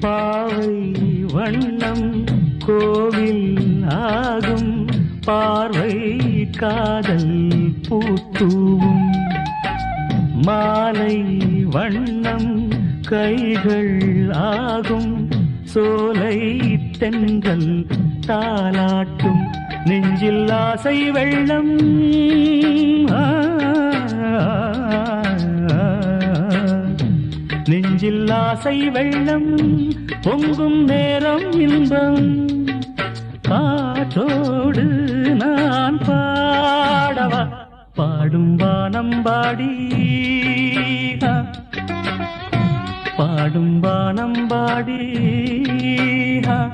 பாவை வண்ணம் கோவில் ஆகும். பார்வை காதல் பூத்தூவும். மாலை வண்ணம் கைகள் ஆகும். சோலை தென்றல் தாலாட்டும். நெஞ்சில் ஆசை வெள்ளம். நெஞ்சில் ஆசை வெள்ளம் பொங்கும் நேரம் இன்பம். காற்றோடு நான் பாடவா? பாடும் வானம் பாடி. பாடும் வானம் பாடி. ஆ,